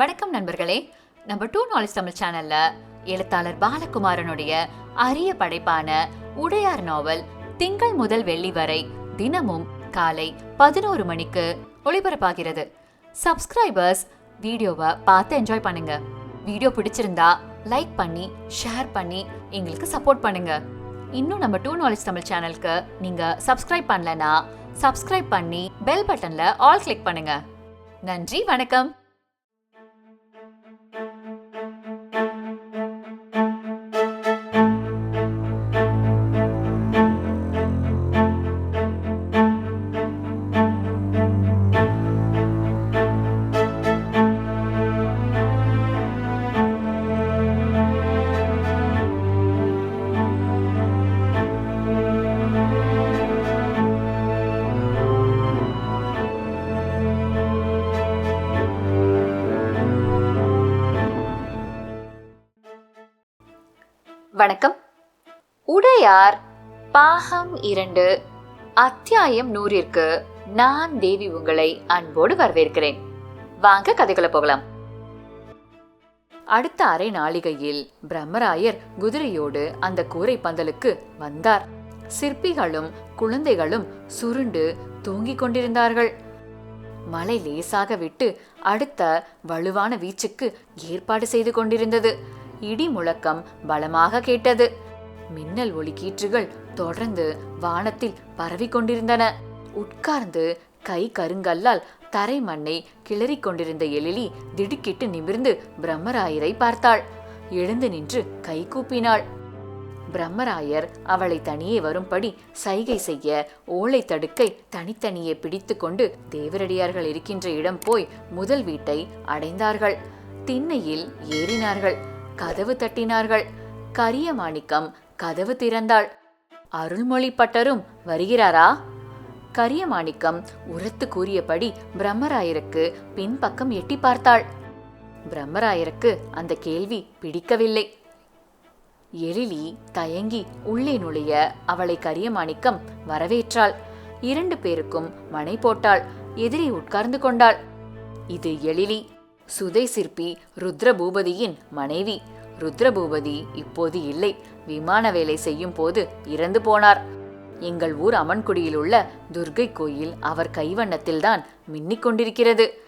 வணக்கம் நண்பர்களே. நம்ம டூ நாலேஜ் தமிழ் சேனல்ல எழுத்தாளர் பாலகுமாரனுடைய அரிய படைப்பான உடையார் நாவல் திங்கள் முதல் வெள்ளி வரை தினமும் காலை பதினோரு மணிக்கு ஒளிபரப்பாகிறது. சப்ஸ்கிரைபர்ஸ் வீடியோவை பார்த்து என்ஜாய் பண்ணுங்க. வீடியோ பிடிச்சிருந்தா லைக் பண்ணி ஷேர் பண்ணி எங்களுக்கு சப்போர்ட் பண்ணுங்க. இன்னும் நம்ம டூ நாலேஜ் தமிழ் சேனலுக்கு நீங்க சப்ஸ்கிரைப் பண்ணலனா சப்ஸ்கிரைப் பண்ணி பெல் பட்டன்ல ஆல் கிளிக் பண்ணுங்க. நன்றி வணக்கம். உடையார் பாகம் இரண்டு அத்தியாயம் நூறிற்கு நான் தேவி உங்களை அன்போடு வரவேற்கிறேன். வாங்க கதைக்குள்ள போகலாம். அடுத்த அரை நாளிகையில் பிரம்மராயர் குதிரையோடு அந்த கூரை பந்தலுக்கு வந்தார். சிற்பிகளும் குழந்தைகளும் சுருண்டு தூங்கிக் கொண்டிருந்தார்கள். மழை லேசாக விட்டு அடுத்த வலுவான வீச்சுக்கு ஏற்பாடு செய்து கொண்டிருந்தது. இடி முழக்கம் பலமாக கேட்டது. மின்னல் ஒளி கீற்றுகள் தொடர்ந்து வானத்தில் பரவிக் கொண்டிருந்தன உட்கார்ந்து கை கருங்கல்லால் தரை மண்ணை கிளறிக் கொண்டிருந்த எழிலி திடுக்கிட்டு நிமிர்ந்து பிரம்மராயரை பார்த்தாள். எழுந்து நின்று கை கூப்பினாள். பிரம்மராயர் அவளை தனியே வரும்படி சைகை செய்ய ஓலை தடுக்கை தனித்தனியே பிடித்துக்கொண்டு தேவரடியார்கள் இருக்கின்ற இடம் போய் முதல் வீட்டை அடைந்தார்கள். திண்ணையில் ஏறினார்கள். கதவு தட்டினார்கள். கரிய மாணிக்கம் கதவு திறந்தாள். அருள்மொழி பட்டரும் வருகிறாரா? கரிய மாணிக்கம் உரத்து கூறியபடி பிரம்மராயருக்கு பின்பக்கம் எட்டி பார்த்தாள். பிரம்மராயருக்கு அந்த கேள்வி பிடிக்கவில்லை. எழிலி தயங்கி உள்ளே நுழைய அவளை கரியமாணிக்கம் வரவேற்றாள். இரண்டு பேருக்கும் மனை போட்டாள். எதிரே உட்கார்ந்து கொண்டாள். இது எழிலி சுதை சிற்பி ருத்ரபூபதியின் மனைவி. ருத்ரபூபதி இப்போது இல்லை. விமான வேலை செய்யும் போது இறந்து போனார். எங்கள் ஊர் அமன்குடியில் உள்ள துர்கை கோயில் அவர் கைவண்ணத்தில்தான் மின்னிக் கொண்டிருக்கிறது.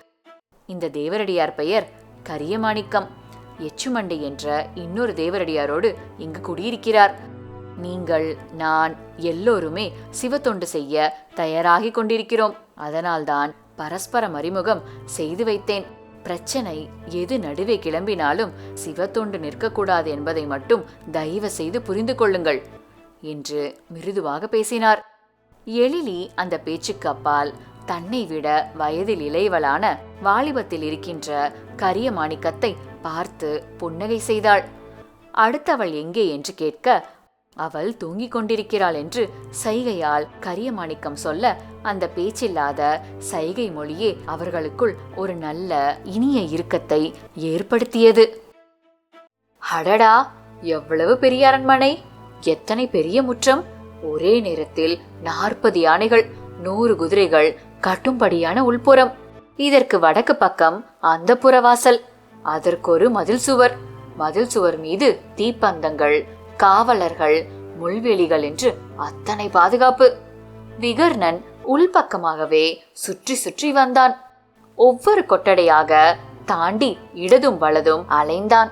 இந்த தேவரடியார் பெயர் கரியமாணிக்கம். எச்சுமண்டை என்ற இன்னொரு தேவரடியாரோடு இங்கு குடியிருக்கிறார். நீங்கள் நான் எல்லோருமே சிவத்தொண்டு செய்ய தயாராகிக் கொண்டிருக்கிறோம். அதனால்தான் பரஸ்பரம் அறிமுகம் செய்து வைத்தேன். பிரச்சனை எது நடுவே கிளம்பினாலும் சிவத்தொண்டு நிற்கக்கூடாது என்பதை மட்டும் தயவு செய்து புரிந்து கொள்ளுங்கள் என்று மிருதுவாக பேசினார். எழிலி அந்த பேச்சுக்கு அப்பால் தன்னை விட வயதில் இளையவளான வாலிபத்தில் இருக்கின்ற கரிய மாணிக்கத்தை பார்த்து புன்னகை செய்தாள். அடுத்தவள் எங்கே என்று கேட்க அவள் தூங்கிக் கொண்டிருக்கிறாள் என்று சைகையால் கரியமாணிக்கம் சொல்ல அந்த பேச்சில்லாத சைகை மொழியே அவர்களுக்குள் ஒரு நல்ல இனிய இறுக்கத்தை ஏற்படுத்தியது. அடடா! எவ்வளவு பெரிய அரண்மனை! எத்தனை பெரிய முற்றம்! ஒரே நேரத்தில் நாற்பது யானைகள் நூறு குதிரைகள் கட்டும்படியான உள்புறம். இதற்கு வடக்கு பக்கம் அந்த புறவாசல் அதற்கொரு மதில் சுவர். மதில் சுவர் மீது தீப்பந்தங்கள் காவலர்கள் முள்வெளிகள் என்று அத்தனை பாதுகாப்பு. விகர்ணன் உள்பக்கமாகவே சுற்றி சுற்றி வந்தான். ஒவ்வொரு கொட்டடையாக தாண்டி இடதும் வலதும் அலைந்தான்.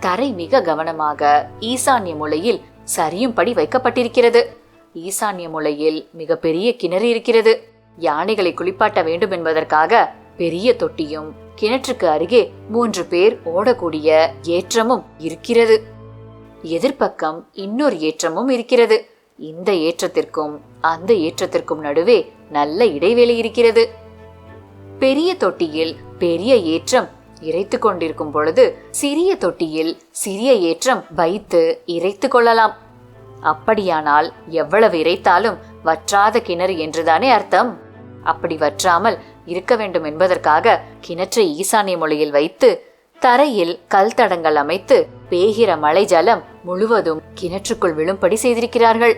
தரை மிக கவனமாக ஈசான்ய மூலையில் சரியும்படி வைக்கப்பட்டிருக்கிறது. ஈசான்ய மூலையில் மிகப்பெரிய கிணறு இருக்கிறது. யானைகளை குளிப்பாட்ட வேண்டும் என்பதற்காக பெரிய தொட்டியும் கிணற்றுக்கு அருகே மூன்று பேர் ஓடக்கூடிய ஏற்றமும் இருக்கிறது. எதிர்ப்பக்கம் இன்னொரு ஏற்றமும் இருக்கிறது. இந்த ஏற்றத்திற்கும் அந்த ஏற்றத்திற்கும் நடுவே நல்ல இடைவெளி இருக்கிறது. பெரிய தொட்டியில் பெரிய ஏற்றம் இறைத்து கொண்டிருக்கும் பொழுது சிறிய தொட்டியில் சிறிய ஏற்றம் வைத்து இறைத்து கொள்ளலாம். அப்படியானால் எவ்வளவு இறைத்தாலும் வற்றாத கிணறு என்றுதானே அர்த்தம்? அப்படி வற்றாமல் இருக்க வேண்டும் என்பதற்காக கிணற்றை ஈசானிய மொழியில் வைத்து தரையில் கல் தடங்கள் அமைத்து பேகிற மழை ஜலம் முழுவதும் கிணற்றுக்குள் விழும்படி செய்திருக்கிறார்கள்.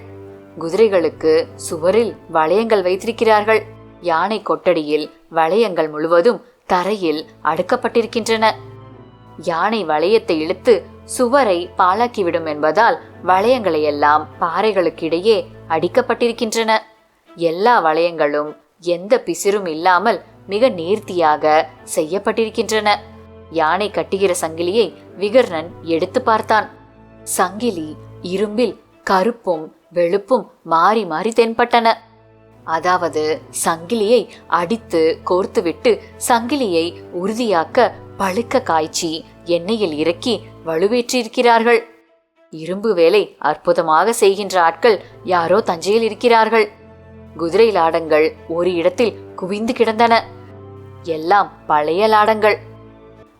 குதிரைகளுக்கு சுவரில் வளையங்கள் வைத்திருக்கிறார்கள். யானை கொட்டடியில் வளையங்கள் முழுவதும் தரையில் அடுக்கப்பட்டிருக்கின்றன. யானை வளையத்தை இழுத்து சுவரை பாழாக்கிவிடும் என்பதால் வளையங்களை எல்லாம் பாறைகளுக்கிடையே அடிக்கப்பட்டிருக்கின்றன. எல்லா வளையங்களும் எந்த பிசிறும் இல்லாமல் மிக நேர்த்தியாக செய்யப்பட்டிருக்கின்றன. யானை கட்டுகிற சங்கிலியை விகர்ணன் எடுத்து பார்த்தான். சங்கிலி இரும்பில் கருப்பும் வெளுப்பும் மாறி மாறி தென்பட்டன. அதாவது சங்கிலியை அடித்து கோர்த்துவிட்டு சங்கிலியை உறுதியாக்க பழுக்க காய்ச்சி எண்ணெயில் இறக்கி வலுவேற்றிருக்கிறார்கள் இரும்பு வேலை அற்புதமாக செய்கின்ற ஆட்கள் யாரோ தஞ்சையில் இருக்கிறார்கள். குதிரை லாடங்கள் ஒரு இடத்தில் குவிந்து கிடந்தன. எல்லாம் பழைய லாடங்கள்.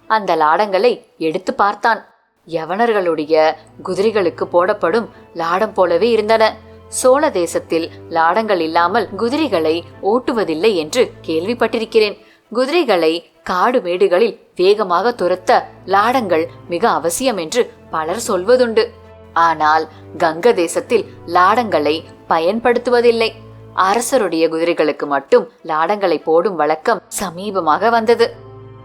அந்த லாடங்களை எடுத்து பார்த்தான். யவனர்களுடைய குதிரைகளுக்கு போடப்படும் லாடம் போலவே இருந்தன. சோழ தேசத்தில் லாடங்கள் இல்லாமல் குதிரைகளை ஓட்டுவதில்லை என்று கேள்விப்பட்டிருக்கிறேன். குதிரைகளை காடு மேடுகளில் வேகமாக துரத்த லாடங்கள் மிக அவசியம் என்று பலர் சொல்வதுண்டு. ஆனால் கங்க தேசத்தில் லாடங்களை பயன்படுத்துவதில்லை. அரசருடைய குதிரைகளுக்கு மட்டும் லாடங்களை போடும் வழக்கம் சமீபமாக வந்தது.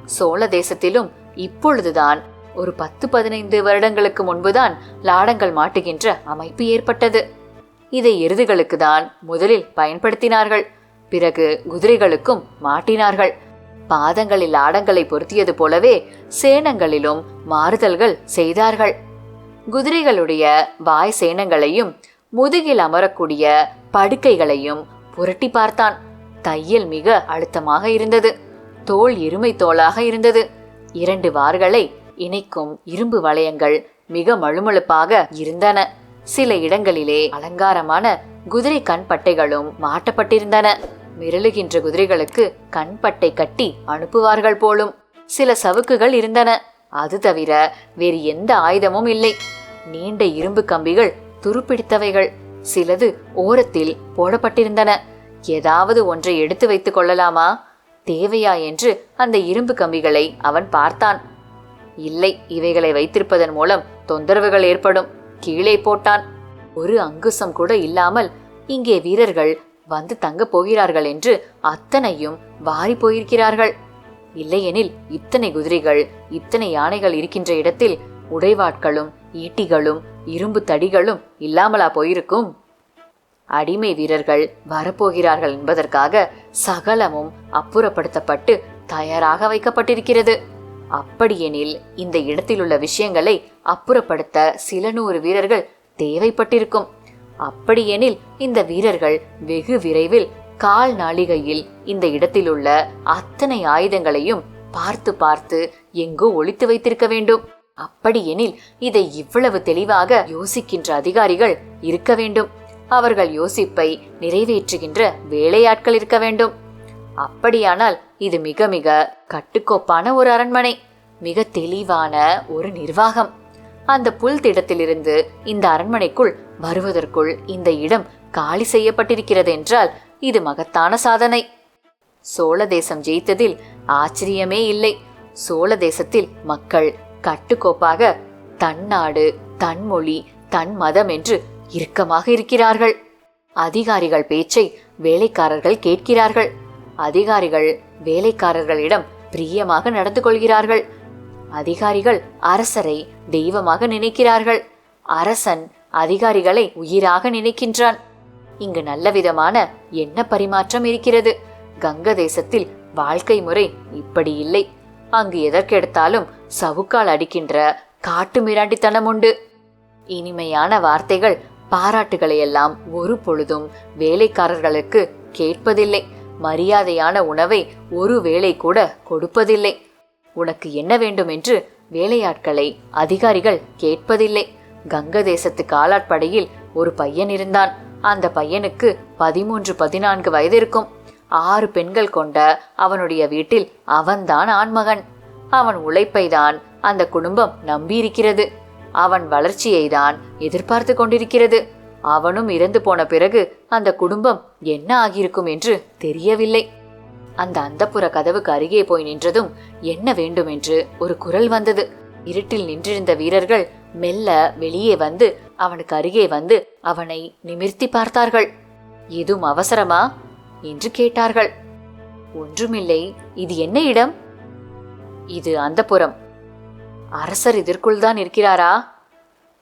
சோழ தேசத்திலும் இப்பொழுதுதான் ஒரு பத்து பதினைந்து வருடங்களுக்கு முன்புதான் லாடங்கள் மாட்டுகின்ற அமைப்பு ஏற்பட்டது. இதை எருதுகளுக்கு தான் முதலில் பயன்படுத்தினார்கள். பிறகு குதிரைகளுக்கும் மாட்டினார்கள். பாதங்களில் லாடங்களை பொருத்தியது போலவே சேனங்களிலும் மாறுதல்கள் செய்தார்கள். குதிரைகளுடைய வாய் சேனங்களையும் முதுகில் அமரக்கூடிய படுக்கைகளையும் புரட்டி பார்த்தான். தையல் மிக அழுத்தமாக இருந்தது. தோல் எருமை தோலாக இருந்தது. இரண்டு வார்களை இணைக்கும் இரும்பு வளையங்கள் மிக மழுமழுப்பாக இருந்தன. சில இடங்களிலே அலங்காரமான குதிரை கண்பட்டைகளும் மாட்டப்பட்டிருந்தன. மிரளுகின்ற குதிரைகளுக்கு கண்பட்டை கட்டி அனுப்புவார்கள் போலும் சில சவுக்குகள் இருந்தன. அது தவிர வேறு எந்த ஆயுதமும் இல்லை. நீண்ட இரும்பு கம்பிகள் துருப்பிடித்தவைகள். சிலது ஓரத்தில் போடப்பட்டிருந்தன. ஏதாவது ஒன்றை எடுத்து வைத்துக் கொள்ளலாமா? தேவையா என்று அந்த இரும்பு கம்பிகளை அவன் பார்த்தான். இல்லை இவைகளை வைத்திருப்பதன் மூலம் தொந்தரவுகள் ஏற்படும். கீழே போட்டான். ஒரு அங்குசம் கூட இல்லாமல் இங்கே வீரர்கள் வந்து தங்கப் போகிறார்கள் என்று அத்தனையும் வாரி போயிருக்கிறார்கள். இல்லையெனில் இத்தனை குதிரைகள் இத்தனை யானைகள் இருக்கின்ற இடத்தில் உடைவாட்களும் ஈட்டிகளும் இரும்பு தடிகளும் இல்லாமலா போயிருக்கும்? அடிமை வீரர்கள் வரப்போகிறார்கள் என்பதற்காக சகலமும் அப்புறப்படுத்தப்பட்டு தயாராக வைக்கப்பட்டிருக்கிறது. அப்படியெனில் இந்த இடத்தில் உள்ள விஷயங்களை அப்புறப்படுத்த சில நூறு வீரர்கள் தேவைப்பட்டிருக்கும். அப்படியெனில் இந்த வீரர்கள் வெகு விரைவில் கால் நாளிகையில் இந்த இடத்தில் உள்ள அத்தனை ஆயுதங்களையும் பார்த்து பார்த்து எங்கோ ஒழித்து வைத்திருக்க வேண்டும். அப்படியெனில் இதை இவ்வளவு தெளிவாக யோசிக்கின்ற அதிகாரிகள் இருக்க வேண்டும். அவர்கள் யோசிப்பை நிறைவேற்றுகின்ற வேலையாட்கள் இருக்க வேண்டும். அப்படியானால் இது மிக மிக கட்டுக்கோப்பான ஒரு அரண்மனை. மிக தெளிவான ஒரு நிர்வாகம். அந்த புல் திடத்திலிருந்து இந்த அரண்மனைக்குள் வருவதற்குள் இந்த இடம் காலி செய்யப்பட்டிருக்கிறது என்றால் இது மகத்தான சாதனை. சோழ தேசம் ஜெயித்ததில் ஆச்சரியமே இல்லை. சோழ தேசத்தில் மக்கள் கட்டுக்கோப்பாக தன் நாடு தன் மொழி தன் மதம் என்று இறுக்கமாக இருக்கிறார்கள். அதிகாரிகள் பேச்சை வேலைக்காரர்கள் கேட்கிறார்கள். அதிகாரிகள் வேலைக்காரர்களிடம் பிரியமாக நடந்து கொள்கிறார்கள். அதிகாரிகள் அரசரை தெய்வமாக நினைக்கிறார்கள். அரசன் அதிகாரிகளை உயிராக நினைக்கின்றான். இங்கு நல்லவிதமான எண்ண பரிமாற்றம் இருக்கிறது. கங்க தேசத்தில் வாழ்க்கை முறை இப்படி இல்லை. அங்கு எதற்கெடுத்தாலும் சவுக்கால் அடிக்கின்ற காட்டு மிராண்டித்தனம் உண்டு. இனிமையான வார்த்தைகள் பாராட்டுகளை எல்லாம் ஒரு பொழுதும் வேலைக்காரர்களுக்கு கேட்பதில்லை. மரியாதையான உணவை ஒரு வேளை கூட கொடுப்பதில்லை. உனக்கு என்ன வேண்டும் என்று வேலையாட்களை அதிகாரிகள் கேட்பதில்லை. கங்க தேசத்து காலாட்படையில் ஒரு பையன் இருந்தான். அந்த பையனுக்கு பதிமூன்று பதினான்கு வயது இருக்கும். ஆறு பெண்கள் கொண்ட அவனுடைய வீட்டில் அவன்தான் ஆண்மகன். அவன் உழைப்பை தான் அந்த குடும்பம் நம்பியிருக்கிறது. அவன் வளர்ச்சியை தான் எதிர்பார்த்து கொண்டிருக்கிறது. அவனும் இறந்து போன பிறகு அந்த குடும்பம் என்ன ஆகியிருக்கும் என்று தெரியவில்லை. அந்த அந்தப்புற கதவுக்கு அருகே போய் நின்றதும் என்ன வேண்டும் என்று ஒரு குரல் வந்தது. இருட்டில் நின்றிருந்த வீரர்கள் மெல்ல வெளியே வந்து அவனுக்கு அருகே வந்து அவனை நிமிர்த்தி பார்த்தார்கள். எதுவும் அவசரமா? என்று கேட்டார்கள். ஒன்றுமில்லை. இது என்ன இடம்? இது அந்தப்புறம். அரசர் இதற்குள் தான் இருக்கிறாரா?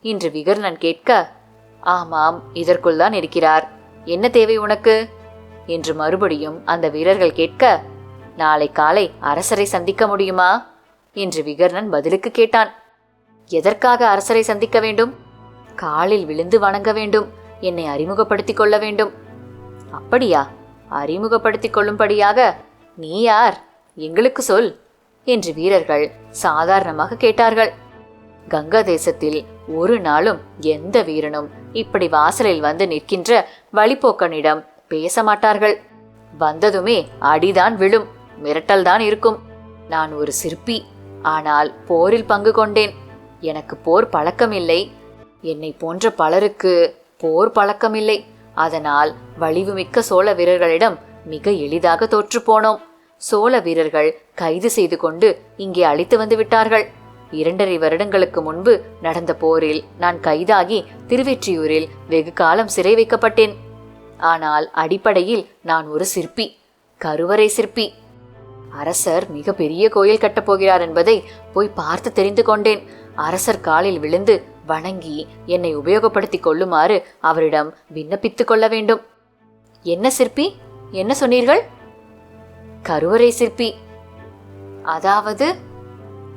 என்று விகர்ணன் கேட்க ஆமாம் இதற்குள் தான் இருக்கிறார். என்ன தேவை உனக்கு? என்று மறுபடியும் அந்த வீரர்கள் கேட்க நாளை காலை அரசரை சந்திக்க முடியுமா? என்று விகர்ணன் பதிலுக்கு கேட்டான். எதற்காக அரசரை சந்திக்க வேண்டும்? காலில் விழுந்து வணங்க வேண்டும் என்னை அறிமுகப்படுத்திக் கொள்ள வேண்டும். அப்படியா? அறிமுகப்படுத்திக் கொள்ளும்படியாக நீ யார்? எங்களுக்கு சொல் என்று வீரர்கள் சாதாரணமாக கேட்டார்கள். கங்கா தேசத்தில் ஒரு நாளும் எந்த வீரனும் இப்படி வாசலில் வந்து நிற்கின்ற வழிப்போக்கனிடம் பேச மாட்டார்கள். வந்ததுமே அடிதான் விழும் மிரட்டல்தான் இருக்கும். நான் ஒரு சிற்பி ஆனால் போரில் பங்கு கொண்டேன். எனக்கு போர் பழக்கமில்லை. என்னை போன்ற பலருக்கு போர் பழக்கமில்லை. அதனால் வலிவுமிக்க சோழ வீரர்களிடம் மிக எளிதாக தோற்று போனோம். சோழ வீரர்கள் கைது செய்து கொண்டு இங்கே அழைத்து வந்து விட்டார்கள். இரண்டரை வருடங்களுக்கு முன்பு நடந்த போரில் நான் கைதாகி திருவெற்றியூரில் வெகு காலம் சிறை வைக்கப்பட்டேன். ஆனால் அடிப்படையில் நான் ஒரு சிற்பி கருவறை சிற்பி. அரசர் மிக பெரிய கோயில் கட்டப் போகிறார் என்பதை போய் பார்த்து தெரிந்து கொண்டேன். அரசர் காலில் விழுந்து வணங்கி என்னை உபயோகப்படுத்திக் கொள்ளுமாறு அவரிடம் விண்ணப்பித்துக் கொள்ள வேண்டும். என்ன சிற்பி? என்ன சொன்னீர்கள்? கருவறை சிற்பி. அதாவது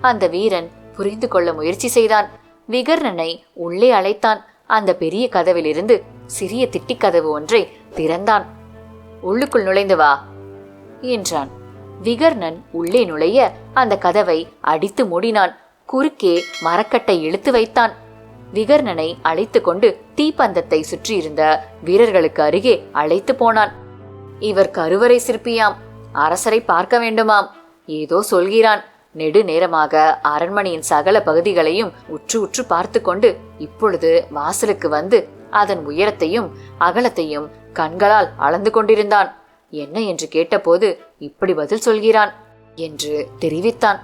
அந்த வீரன் புரிந்து கொள்ள முயற்சி செய்தான். விகர்ணனை உள்ளே அழைத்தான். அந்த பெரிய கதவிலிருந்து சிறிய திட்டிக் கதவு ஒன்றை திறந்தான். உள்ளுக்குள் நுழைந்து வா என்றான். விகர்ணன் உள்ளே நுழைய அந்த கதவை அடித்து மூடினான். குறுக்கே மரக்கட்டை இழுத்து வைத்தான். விகர்ணனை அழைத்து கொண்டு தீப்பந்தத்தை சுற்றியிருந்த வீரர்களுக்கு அருகே அழைத்து போனான். இவர் கருவறை சிற்பியாம். அரசரை பார்க்க வேண்டுமாம் ஏதோ சொல்கிறான். நெடு நேரமாக அரண்மனையின் சகல பகுதிகளையும் உற்று உற்று பார்த்து கொண்டு இப்பொழுது வாசலுக்கு வந்து அதன் உயரத்தையும் அகலத்தையும் கண்களால் அளந்து கொண்டிருந்தான். என்ன என்று கேட்டபோது இப்படி பதில் சொல்கிறான் என்று தெரிவித்தான்.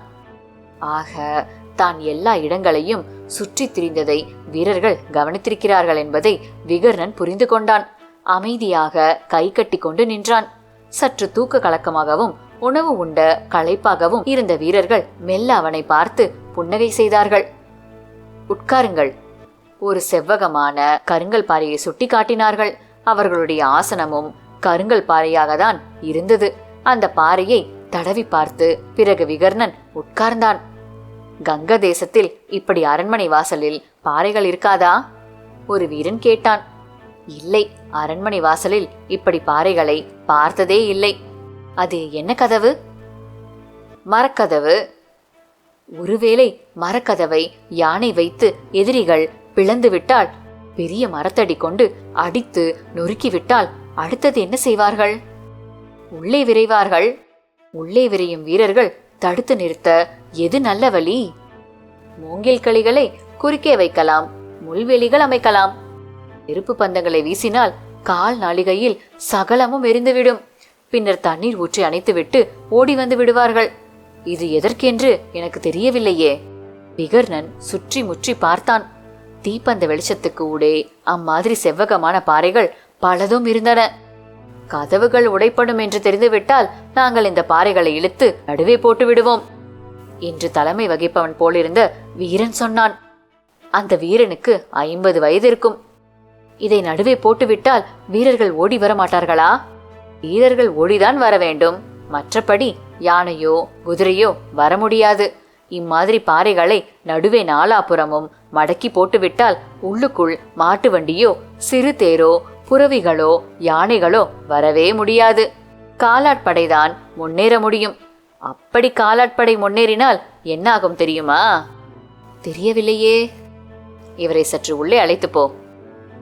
ஆக தான் எல்லா இடங்களையும் சுற்றித் திரிந்ததை வீரர்கள் கவனித்திருக்கிறார்கள் என்பதை விகர்ணன் புரிந்து கொண்டான். அமைதியாக கை கட்டி கொண்டு நின்றான். சற்று தூக்க கலக்கமாகவும் உணவு உண்ட களைப்பாகவும் இருந்த வீரர்கள் மெல்ல அவனை பார்த்து புன்னகை செய்தார்கள். உட்காருங்கள். ஒரு செவ்வகமான கருங்கல் பாறையை சுட்டி காட்டினார்கள். அவர்களுடைய ஆசனமும் கருங்கல் பாறையாக தான் இருந்தது. அந்த பாறையை தடவி பார்த்து பிறகு விகர்ணன் உட்கார்ந்தான். கங்க தேசத்தில் இப்படி அரண்மனை வாசலில் பாறைகள் இருக்காதா? ஒரு வீரன் கேட்டான். இல்லை அரண்மனை வாசலில் இப்படி பாறைகளை பார்த்ததே இல்லை. அது என்ன கதவு? மரக்கதவு. ஒருவேளை மரக்கதவை யானை வைத்து எதிரிகள் பிளந்து விட்டால் பெரிய மரத்தடி கொண்டு அடித்து நொறுக்கிவிட்டால் அடுத்தது என்ன செய்வார்கள்? உள்ளே விரைவார்கள். உள்ளே விரையும் வீரர்கள் தடுத்து நிறுத்த எது நல்ல வழி? மூங்கில் களிகளை குறுக்கே வைக்கலாம் முள்வெளிகள் அமைக்கலாம். நெருப்பு பந்தங்களை வீசினால் கால் நாளிகையில் சகலமும் எரிந்துவிடும். பின்னர் தண்ணீர் ஊற்றி அணைத்துவிட்டு ஓடி வந்து விடுவார்கள். இது எதற்கென்று எனக்கு தெரியவில்லையே. விகர்ணன் சுற்றி முற்றி பார்த்தான். தீப்பந்த வெளிச்சத்துக்கு ஊடே அம்மாதிரி செவ்வகமான பாறைகள் பலதும் இருந்தன. கதவுகள் உடைப்படும் என்று தெரிந்துவிட்டால் நாங்கள் இந்த பாறைகளை இழுத்து நடுவே போட்டு விடுவோம் என்று தலைமை வகிப்பவன் போலிருந்த வீரன் சொன்னான். அந்த வீரனுக்கு ஐம்பது வயது இருக்கும். இதை நடுவே போட்டுவிட்டால் வீரர்கள் ஓடி வர மாட்டார்களா வீரர்கள் ஓடிதான் வர வேண்டும். மற்றபடி யானையோ குதிரையோ வர முடியாது. இம்மாதிரி பாறைகளை நடுவே நாலாபுறமும் மடக்கி போட்டுவிட்டால் உள்ளுக்குள் மாட்டு வண்டியோ சிறு தேரோ புறவிகளோ யானைகளோ வரவே முடியாது. காலாட்படைதான் முன்னேற முடியும். அப்படி காலாட்படை முன்னேறினால் என்னாகும் தெரியுமா? தெரியவில்லையே. இவரை சற்று உள்ளே அழைத்து போ.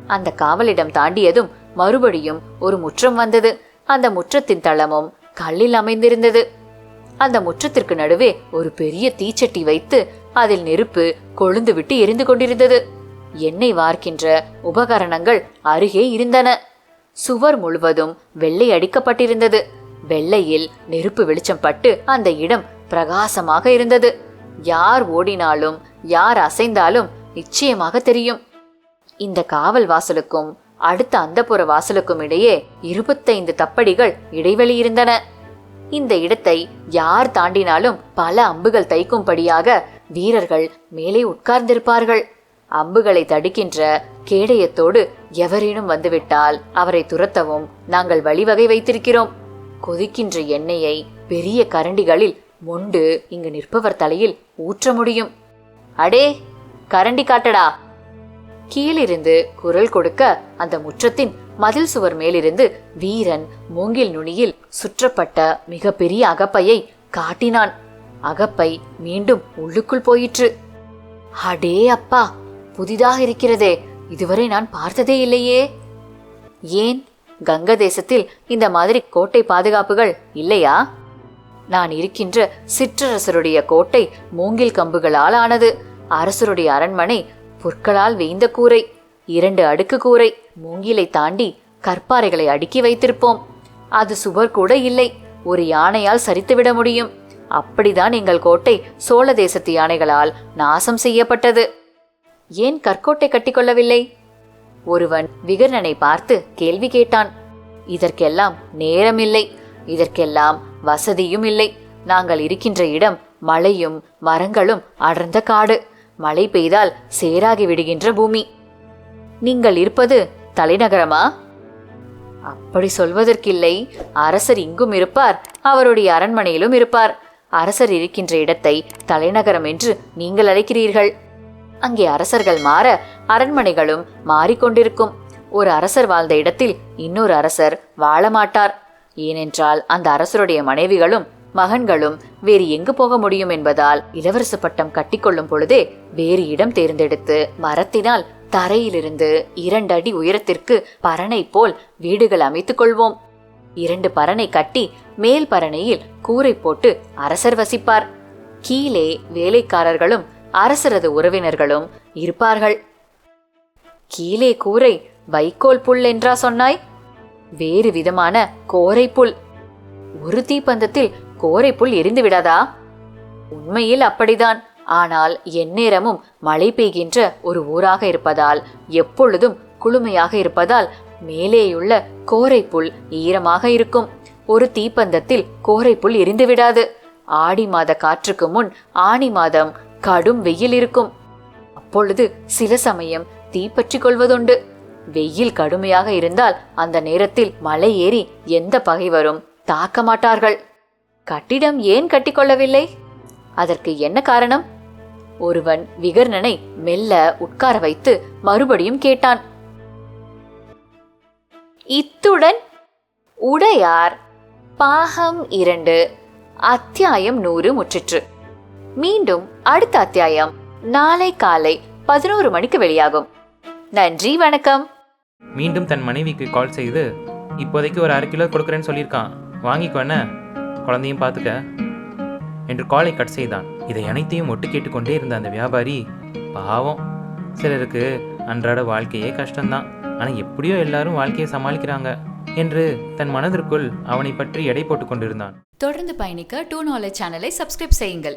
அந்த காவலிடம் தாண்டியதும் மறுபடியும் ஒரு முற்றம் வந்தது. அந்த முற்றத்தின் தளமும் கல்லில் அமைந்திருந்தது. அந்த முற்றத்திற்கு நடுவே ஒரு பெரிய தீச்சட்டி வைத்து அதில் நெருப்பு கொழுந்து விட்டு எரிந்து கொண்டிருந்தது. எண்ணெய் வார்க்கின்ற உபகரணங்கள் அருகே இருந்தன. சுவர் முழுவதும் வெள்ளை அடிக்கப்பட்டிருந்தது. வெள்ளையில் நெருப்பு வெளிச்சம் பட்டு அந்த இடம் பிரகாசமாக இருந்தது. யார் ஓடினாலும் யார் அசைந்தாலும் நிச்சயமாக தெரியும். இந்த காவல் வாசலுக்கும் அடுத்த அந்தப்புற வாசலுக்கும் இடையே இருபத்தைந்து தப்படிகள் இடைவெளி இருந்தன. இந்த இடத்தை யார் தாண்டினாலும் பல அம்புகள் தைக்கும்படியாக வீரர்கள் மேலே உட்கார்ந்திருப்பார்கள். அம்புகளை தடுக்கின்ற கேடயத்தோடு எவரேனும் வந்துவிட்டால் அவரை துரத்தவும் நாங்கள் வழிவகை வைத்திருக்கிறோம். கொதிக்கின்ற எண்ணெயை பெரிய கரண்டிகளில் மொண்டு இங்கு நிற்பவர் தலையில் ஊற்ற முடியும். அடே கரண்டி காட்டடா. கீழிருந்து குரல் கொடுக்க அந்த முற்றத்தின் மதில் சுவர் மேலிருந்து வீரன் மூங்கில் நுனியில் சுற்றப்பட்ட மிகப்பெரிய அகப்பையை காட்டினான். அகப்பை மீண்டும் உள்ளுக்குள் போயிற்று. அடே அப்பா புதிதாக இருக்கிறதே இதுவரை நான் பார்த்ததே இல்லையே. ஏன் கங்க தேசத்தில் இந்த மாதிரி கோட்டை பாதுகாப்புகள் இல்லையா? நான் இருக்கின்ற சிற்றரசருடைய கோட்டை மூங்கில் கம்புகளால் ஆனது. அரசருடைய அரண்மனை புற்களால் வேய்ந்த கூரை. இரண்டு அடுக்கு கூரை. மூங்கிலை தாண்டி கற்பாறைகளை அடுக்கி வைத்திருப்போம். அது சுவர் கூட இல்லை. ஒரு யானையால் சரித்துவிட முடியும். அப்படிதான் எங்கள் கோட்டை சோழ தேசத்து யானைகளால் நாசம் செய்யப்பட்டது. ஏன் கற்கோட்டை கட்டிக்கொள்ளவில்லை? ஒருவன் விகர்ணனை பார்த்து கேள்வி கேட்டான். இதற்கெல்லாம் நேரம் இல்லை இதற்கெல்லாம் வசதியும் இல்லை. நாங்கள் இருக்கின்ற இடம் மலையும் மரங்களும் அடர்ந்த காடு. மழை பெய்தால் சேராகி விடுகின்ற பூமி. நீங்கள் இருப்பது தலைநகரமா? அப்படி சொல்வதற்கில்லை. அரசர் இங்கும் இருப்பார். அவருடைய அரண்மனையிலும் இருப்பார். அரசர் இருக்கின்ற இடத்தை தலைநகரம் என்று நீங்கள் அழைக்கிறீர்கள். அங்கே அரசர்கள் மாற அரண்மனைகளும் மாறிக்கொண்டிருக்கும். ஒரு அரசர் வாழ்ந்த இடத்தில் இன்னொரு அரசர் வாழ மாட்டார் ஏனென்றால் அந்த அரசருடைய மனைவிகளும் மகன்களும் வேறு எங்கு போக முடியும் என்பதால் இளவரசு பட்டம் கட்டிக்கொள்ளும் பொழுதே வேறு இடம் தேர்ந்தெடுத்து மரத்தினால் தரையிலிருந்து இரண்டு அடி உயரத்திற்கு பரணை போல் வீடுகள் அமைத்துக் கொள்வோம். இரண்டு பரணை கட்டி மேல் பரணையில் கூரை போட்டு அரசர் வசிப்பார். கீழே வேலைக்காரர்களும் அரசரது உறவினர்களும் இருப்பார்கள். கீழே கூரை வைக்கோல் புல் என்றா சொன்னாய்? வேறு விதமான கோரை புல். ஒரு தீப்பந்தத்தில் கோரை புல் எரிந்து விடாதா? உண்மையில் அப்படிதான். ஆனால் எந்நேரமும் மழை பெய்கின்ற ஒரு ஊராக இருப்பதால் எப்பொழுதும் குளுமையாக இருப்பதால் மேலேயுள்ள கோரைப்புல் ஈரமாக இருக்கும். ஒரு தீப்பந்தத்தில் கோரைப்புல் எரிந்து விடாது. ஆடி மாத காற்றுக்கு முன் ஆனி மாதம் கடும் வெயில் இருக்கும். அப்பொழுது சில சமயம் தீப்பற்றிக் கொள்வதுண்டு. வெயில் கடுமையாக இருந்தால் அந்த நேரத்தில் மலை ஏறி எந்த பகைவரும் தாக்க மாட்டார்கள். கட்டிடம் ஏன் கட்டிக்கொள்ளவில்லை? அதற்கு என்ன காரணம்? ஒருவன் விகர்ணனை மெல்ல உட்கார வைத்து மறுபடியும் கேட்டான். இத்துடன் உடையார் பாகம் இரண்டு அத்தியாயம் நூறு முற்றிற்று. மீண்டும் அடுத்த அத்தியாயம் நாளை காலை பதினோரு மணிக்கு வெளியாகும். நன்றி வணக்கம். மீண்டும் தன் மனைவிக்கு கால் செய்து இப்போதைக்கு ஒரு அரை கிலோ கொடுக்குறேன்னு சொல்லியிருக்கான். வாங்கிக்கோ குழந்தையும் பார்த்துக்க. என்று காலை கட் செய்தான். இதை அனைத்தையும் ஒட்டு கேட்டுக்கொண்டே இருந்த அந்த வியாபாரி பாவம். சிலருக்கு அன்றாட வாழ்க்கையே கஷ்டம்தான். ஆனால் எப்படியோ எல்லாரும் வாழ்க்கையை சமாளிக்கிறாங்க என்று தன் மனதிற்குள் அவனை பற்றி எடை போட்டு கொண்டிருந்தான். தொடர்ந்து பயணிக்க டூ நாலேஜ் சேனலை சப்ஸ்கிரைப் செய்யுங்கள்.